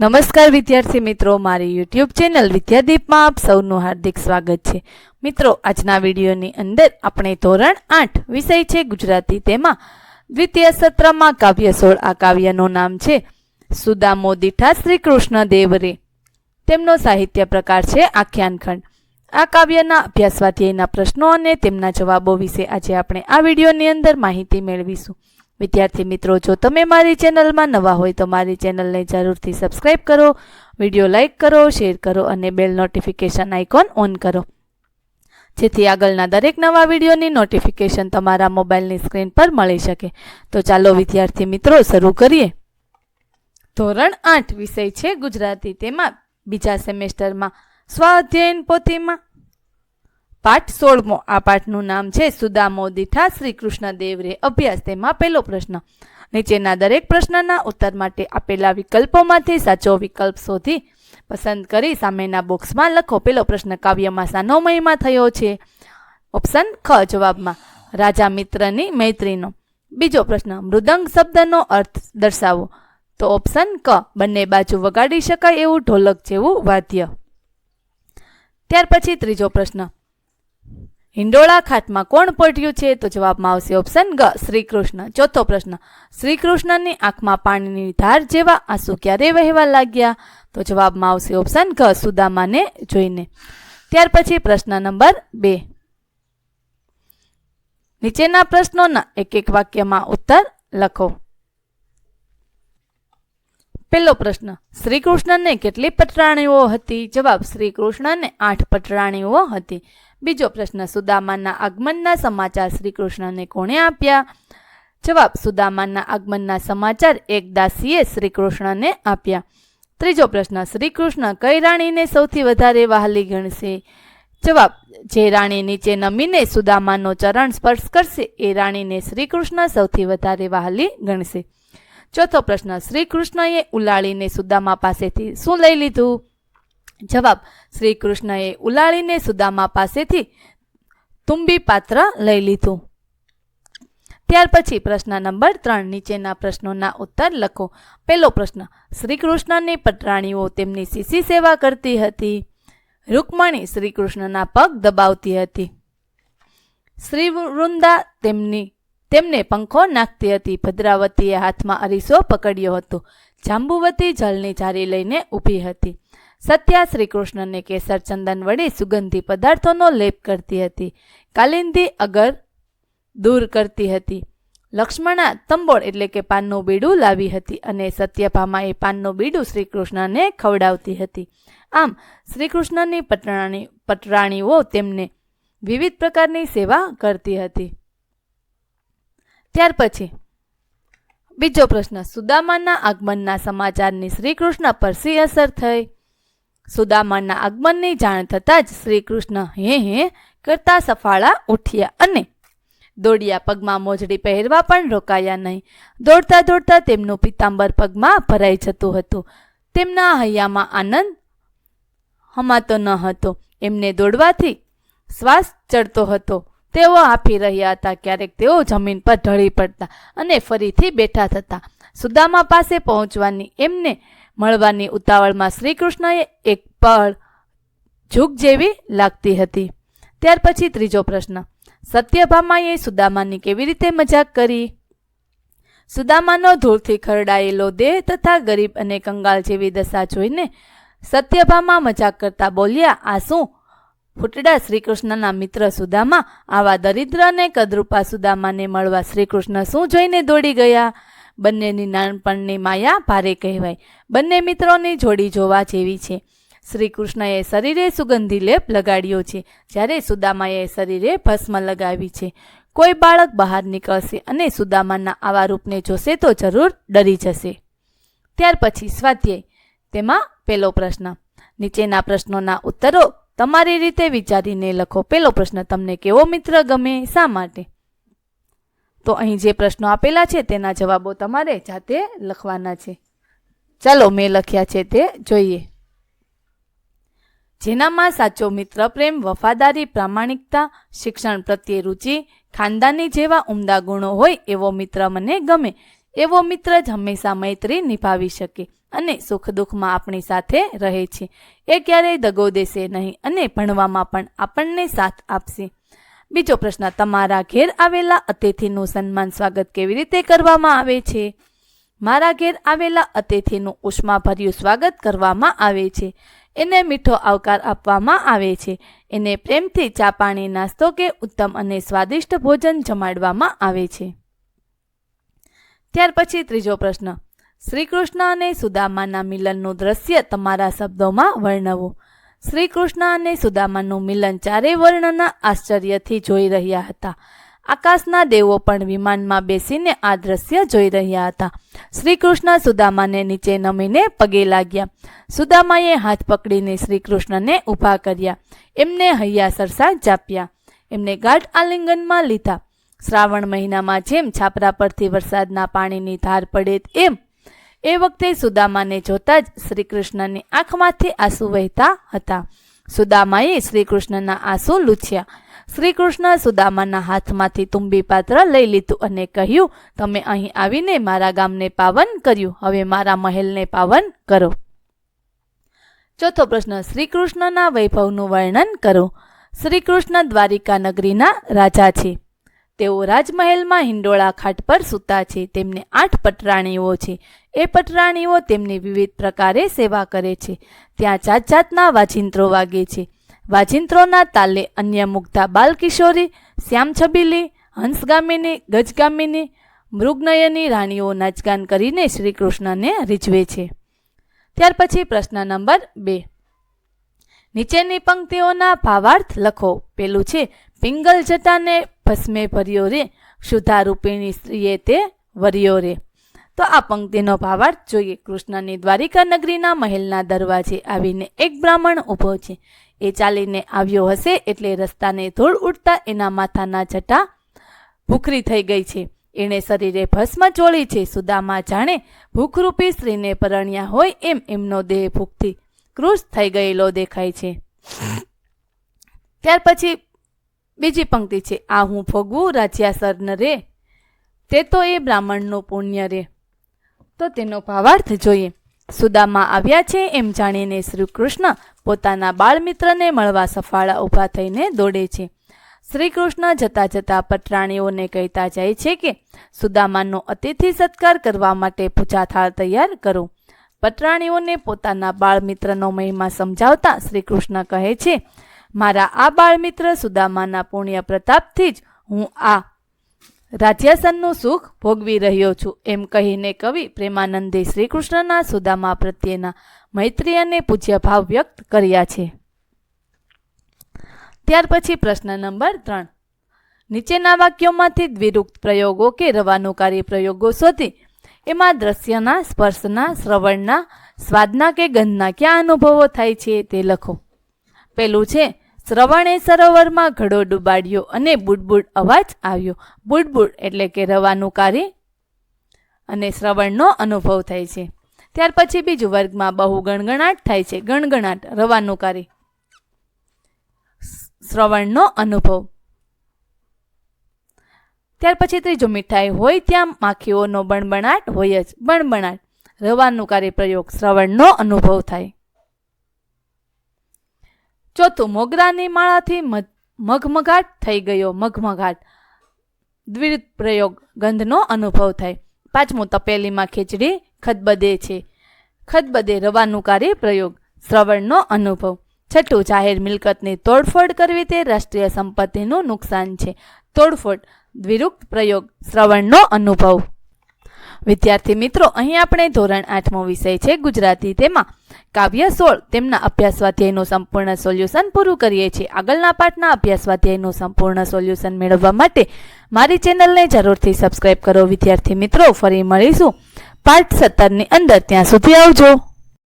નમસ્કાર વિદ્યાર્થી મિત્રો, મારી યુટ્યુબ ચેનલ વિદ્યાદીપમાં આપ સૌનું હાર્દિક સ્વાગત છે. મિત્રો, આજના વિડીયોની અંદર આપણે ધોરણ આઠ વિષય છે ગુજરાતી. તેમાં દ્વિતીય સત્રમાં કાવ્ય સોળ, આ કાવ્યનું નામ છે, સુદામો દીઠા શ્રી કૃષ્ણ દેવરે તેમનો સાહિત્ય પ્રકાર છે આખ્યાનખંડ. આ કાવ્યના અભ્યાસ સ્વાધ્યાયના પ્રશ્નો અને તેમના જવાબો વિશે આજે આપણે આ વિડીયોની અંદર માહિતી મેળવીશું. વિદ્યાર્થી મિત્રો, જો તમે મારી ચેનલમાં નવા હોય તો મારી ચેનલને જરૂરથી સબસ્ક્રાઇબ કરો, વીડિયો લાઇક કરો શેર કરો અને બેલ નોટિફિકેશન આઇકોન ઓન કરો. જેથી આગળના દરેક નવા વિડીયોની નોટિફિકેશન તમારા મોબાઈલની સ્ક્રીન પર મળી શકે. તો ચાલો વિદ્યાર્થી મિત્રો, શરૂ કરીએ. ધોરણ આઠ વિષય છે ગુજરાતી. તેમાં બીજા સેમેસ્ટરમાં સ્વાધ્યાયન પોથીમાં પાઠ સોળમો. આ પાઠનું નામ છે સુદામો દીઠા શ્રી કૃષ્ણ દેવરે અભ્યાસ. તેમાં પહેલો પ્રશ્ન. નીચેના દરેક પ્રશ્નના ઉત્તર માટે આપેલા વિકલ્પોમાંથી સાચો વિકલ્પ શોધી પસંદ કરી સામેના બોક્સમાં લખો. પેલો પ્રશ્ન કાવ્યમાં સાનો મહિમા થયો છે. ઓપ્શન, ખ જવાબમાં. રાજા મિત્રની મૈત્રીનો. બીજો પ્રશ્ન, મૃદંગ શબ્દનો અર્થ દર્શાવો. તો ઓપ્શન, ક. બંને બાજુ વગાડી શકાય એવું ઢોલક જેવું વાદ્ય. ત્યાર પછી ત્રીજો પ્રશ્ન. હિંડોળા ખાતમાં કોણ પલટ્યું છે? તો જવાબમાં આવશે ઓપ્શન ગ, શ્રીકૃષ્ણ. ચોથો પ્રશ્ન, શ્રીકૃષ્ણની આંખમાં પાણીની ધાર જેવા આંસુ ક્યારે વહેવા લાગ્યા? તો જવાબમાં આવશે ઓપ્શન ઘ સુદામાને જોઈને. ત્યાર પછી પ્રશ્ન નંબર બે. નીચેના પ્રશ્નોના એક એક વાક્યમાં ઉત્તર લખો. પહેલો પ્રશ્ન, શ્રીકૃષ્ણને કેટલી પટરાણીઓ હતી? જવાબ, શ્રીકૃષ્ણને આઠ પટરાણીઓ હતી. બીજો પ્રશ્ન સુદામાના આગમનના સમાચાર શ્રી કૃષ્ણને કોણે આપ્યા? જવાબ સુદામાના આગમનના સમાચાર એક દાસીએ શ્રી કૃષ્ણને આપ્યા. ત્રીજો પ્રશ્ન શ્રી કૃષ્ણ કઈ રાણીને સૌથી વધારે વહાલી ગણશે? જવાબ, જે રાણી નીચે નમીને સુદામાનો ચરણ સ્પર્શ કરશે, એ રાણીને શ્રી કૃષ્ણ સૌથી વધારે વહાલી ગણશે. ચોથો પ્રશ્ન શ્રી કૃષ્ણએ ઉલાળીને સુદામા પાસેથી શું લઈ લીધું? જવાબ શ્રી કૃષ્ણએ ઉલાળીને સુદામા પાસેથી તુંબી પાત્ર લઈ લીધું. ત્યાર પછી પ્રશ્ન નંબર ત્રણ, નીચેના પ્રશ્નોના ઉત્તર લખો. પહેલો પ્રશ્ન શ્રી કૃષ્ણની પટરાણીઓ તેમની શીશી સેવા કરતી હતી? રૂકમણી શ્રી કૃષ્ણના પગ દબાવતી હતી. શ્રી વૃંદા તેમની, તેમને પંખો નાખતી હતી. ભદ્રાવતીએ હાથમાં અરીસો પકડ્યો હતો. જાંબુવતી જળની જારી લઈને ઊભી હતી. સત્યા શ્રીકૃષ્ણને કેસર ચંદન વડે સુગંધી પદાર્થોનો લેપ કરતી હતી. કાલિંદી અગર દૂર કરતી હતી. લક્ષ્મણા તંબોળ એટલે કે પાનનું બીડું લાવી હતી અને સત્યભામાએ પાનનું બીડું શ્રીકૃષ્ણને ખવડાવતી હતી. આમ, શ્રીકૃષ્ણની પટરાણી, પટરાણીઓ તેમને વિવિધ પ્રકારની સેવા કરતી હતી. ત્યાર પછી, બીજો પ્રશ્ન, સુદામાના આગમનના સમાચારની શ્રીકૃષ્ણ પર શી અસર થઈ? સુદામાના આગમનની જાણ થતાં જ શ્રી કૃષ્ણ હે હે કરતા સફાળા ઉઠ્યા અને દોડ્યા પગમાં મોજડી પહેરવા પણ રોકાયા નહીં. દોડતા દોડતા તેમનું પિતાંબર પગમાં ભરાઈ જતું હતું. તેમના હૈયામાં આનંદ હમાતો ન હતો. એમને દોડવાથી શ્વાસ ચડતો હતો. તેઓ આપી રહ્યા હતા ક્યારેક તેઓ જમીન પર ઢળી પડતા અને ફરીથી બેઠા થતા. સુદામા પાસે પહોંચવાની એમને મળવાની ઉતાવળમાં શ્રીકૃષ્ણએ એક પળ ઝૂક જેવી લાગતી હતી. ત્યાર પછી ત્રીજો પ્રશ્ન, સત્યભામાએ સુદામાની કેવી રીતે મજાક કરી? સુદામાનો ધૂળથી ખરડાયેલો દેહ તથા ગરીબ અને કંગાલ જેવી દશા જોઈને સત્યભામા મજાક કરતા બોલ્યા, આ શું? ફૂટડા શ્રીકૃષ્ણના મિત્ર સુદામા, આવા દરિદ્ર અને કદરૂપા સુદામાને મળવા શ્રીકૃષ્ણ શું જોઈને દોડી ગયા? બંનેની નાનપણની માયા ભારે કહેવાય. બંને મિત્રોની જોડી જોવા જેવી છે. શ્રી કૃષ્ણએ શરીરે સુગંધી લેપ લગાડ્યો છે, જ્યારે સુદામાએ શરીરે ભસ્મ લગાવી છે. કોઈ બાળક બહાર નીકળશે અને સુદામાના આવા રૂપને જોશે તો જરૂર ડરી જશે. ત્યાર પછી સ્વાધ્યાય. તેમાં પેલો પ્રશ્ન. નીચેના પ્રશ્નોના ઉત્તરો તમારી રીતે વિચારીને લખો. પેલો પ્રશ્ન, તમને કેવો મિત્ર ગમે? શા માટે? તો અહીં જે પ્રશ્નો આપેલા છે તેના જવાબો તમારે જાતે લખવાના છે. ચાલો મેં લખ્યા છે તે જોઈએ. જેનામાં સાચો મિત્ર પ્રેમ, વફાદારી, પ્રામાણિકતા, શિક્ષણ પ્રત્યે રુચિ, ખાનદાની જેવા ઉમદા ગુણો હોય એવો મિત્ર મને ગમે, એવો મિત્ર જ હંમેશા મૈત્રી નિભાવી શકે અને સુખ દુઃખમાં આપણી સાથે રહે છે. એ ક્યારેય દગો દેશે નહીં અને ભણવામાં પણ આપણને સાથ આપશે. બીજો પ્રશ્ન, તમારા ઘેર આવેલા અતિથિનું સન્માન સ્વાગત કેવી રીતે કરવામાં આવે છે? મારા ઘેર આવેલા અતિથિનું ઉષ્માભર્યું સ્વાગત કરવામાં આવે છે. એને મીઠો આવકાર આપવામાં આવે છે. એને પ્રેમથી ચા પાણી, નાસ્તો કે ઉત્તમ અને સ્વાદિષ્ટ ભોજન જમાડવામાં આવે છે. ત્યાર પછી ત્રીજો પ્રશ્ન શ્રી કૃષ્ણ અને સુદામાના મિલનનું દ્રશ્ય તમારા શબ્દોમાં વર્ણવો. શ્રી કૃષ્ણ અને સુદામાનું મિલન ચારેય વર્ણના આશ્ચર્યથી જોઈ રહ્યા હતા. આકાશના દેવો પણ વિમાનમાં બેસીને આ દ્રશ્ય જોઈ રહ્યા હતા. શ્રી કૃષ્ણ સુદામાને નીચે નમીને પગે લાગ્યા. સુદામાએ હાથ પકડીને શ્રી કૃષ્ણને ઊભા કર્યા. એમને હૈયા સરસા ચાપ્યા એમને ગાઢ આલિંગનમાં લીધા. શ્રાવણ મહિનામાં જેમ છાપરા પરથી વરસાદના પાણીની ધાર પડે એમ એ વખતે સુદામાને જોતા જ શ્રી કૃષ્ણની આંખમાંથી આંસુ વહેતા હતા. સુદામાએ શ્રી કૃષ્ણના આંસુ લૂછ્યા. શ્રી કૃષ્ણ સુદામાના હાથમાંથી તુંબી પાત્ર લઈ લીધું અને કહ્યું, તમે અહીં આવીને મારા ગામને પાવન કર્યું. હવે મારા મહેલને પાવન કરો. ચોથો પ્રશ્ન શ્રી કૃષ્ણના વૈભવનું વર્ણન કરો. શ્રી કૃષ્ણ દ્વારિકા નગરીના રાજા છે. તેઓ રાજમહેલમાં હિંડોળા ખાટ પર સૂતા છે. તેમને આઠ પટરાણીઓ છે. એ પટરાણીઓ તેમની વિવિધ પ્રકારે સેવા કરે છે. ત્યાં જાત જાતના વાજિંત્રો વાગે છે. વાજિંત્રોના તાલે અન્ય મુગ્ધા બાલકિશોરી શ્યામ છબીલી હંસગામિની, ગજગામિની, મૃગનયની રાણીઓ નાચગાન કરીને શ્રી કૃષ્ણને રીઝવે છે. ત્યાર પછી પ્રશ્ન નંબર બે. નીચેની પંક્તિઓના ભાવાર્થ લખો. પેલું છે, પિંગલ જટાને ભસ્મે ભર્યો રે ક્ષુધારૂપિણી સ્ત્રીએ તે વર્યો રે. તો આ પંક્તિનો ભાવાર્થ જોઈએ. કૃષ્ણની દ્વારિકા નગરીના મહેલના દરવાજે આવીને એક બ્રાહ્મણ ઊભો છે. એ ચાલીને આવ્યો હશે એટલે રસ્તાને ધૂળ ઉડતા એના માથાના જટા ભૂખરી થઈ ગઈ છે. એણે શરીરે ભસ્મ ચોળી છે. સુદામા જાણે ભૂખરૂપી સ્ત્રીને પરણ્યા હોય એમ એમનો દેહ ભૂખથી કૃશ થઈ ગયેલો દેખાય છે. ત્યાર પછી બીજી પંક્તિ છે. આ હું ભોગવું રાજ્યાસર ન રે. તે તો એ બ્રાહ્મણનું પુણ્ય રે. તો તેનો ભાવાર્થ જોઈએ. સુદામા આવ્યા છે એમ જાણીને શ્રી કૃષ્ણ પોતાના બાળમિત્રને મળવા સફાળા ઊભા થઈને દોડે છે. શ્રી કૃષ્ણ જતા જતા પટરાણીઓને કહેતા જાય છે કે, સુદામાનો અતિથિ સત્કાર કરવા માટે પૂજા થાળ તૈયાર કરો. પટરાણીઓને પોતાના બાળમિત્રનો મહિમા સમજાવતા શ્રી કૃષ્ણ કહે છે, મારા આ બાળમિત્ર સુદામાના પુણ્ય પ્રતાપથી જ હું આ રાજ્યાસનનું સુખ ભોગવી રહ્યો છું. એમ કહીને કવિ પ્રેમાનંદે શ્રી કૃષ્ણના સુદામા પ્રત્યેના મૈત્રી અને પૂજ્યભાવ વ્યક્ત કર્યા છે. ત્યાર પછી પ્રશ્ન નંબર ત્રણ. નીચેના વાક્યોમાંથી દ્વિરુક્ત પ્રયોગો કે રવાનુકારી પ્રયોગો શોધી એમાં દ્રશ્યના, સ્પર્શના, શ્રવણના, સ્વાદના કે ગંધના ક્યાં અનુભવો થાય છે તે લખો. પેલું છે શ્રવણે સરોવરમાં ઘડો ડૂબાડ્યો અને બુડબુડ અવાજ આવ્યો. બુડબુડ એટલે કે રવાનું કાર્ય અને શ્રવણનો અનુભવ થાય છે. ત્યાર પછી બીજું વર્ગમાં બહુ ગણગણાટ થાય છે. ગણગણાટ, રવાનું કાર્ય. શ્રવણનો અનુભવ. ત્યાર પછી ત્રીજું મીઠાઈ હોય ત્યાં માખીઓનો બણબણાટ હોય જ. બણબણાટ, રવાનું કાર્ય પ્રયોગ શ્રવણનો અનુભવ થાય. ચોથું મોગરાની માળાથી મગમગાટ થઈ ગયો મગમગાટ દ્વિરુક્ત પ્રયોગ, ગંધનો અનુભવ થાય. પાંચમું તપેલીમાં ખીચડી, ખદબદે છે. ખદબદે રવાનુકારી પ્રયોગ, શ્રવણનો અનુભવ. છઠ્ઠું, જાહેર મિલકતની તોડફોડ કરવી તે રાષ્ટ્રીય સંપત્તિનું નુકસાન છે. તોડફોડ દ્વિરુક્ત પ્રયોગ, શ્રવણનો અનુભવ. વિદ્યાર્થી મિત્રો, અહીં આપણે ધોરણ આઠમો વિષય છે ગુજરાતી તેમાં. કાવ્ય સોળ, તેમના અભ્યાસ સ્વાધ્યાયનું સંપૂર્ણ સોલ્યુશન પૂરું કરીએ છીએ. આગળના પાઠના અભ્યાસ સ્વાધ્યાયનું સંપૂર્ણ સોલ્યુશન મેળવવા માટે મારી ચેનલને જરૂરથી સબસ્ક્રાઇબ કરો. વિદ્યાર્થી મિત્રો, ફરી મળીશું. પાઠ સત્તરની અંદર, ત્યાં સુધી આવજો.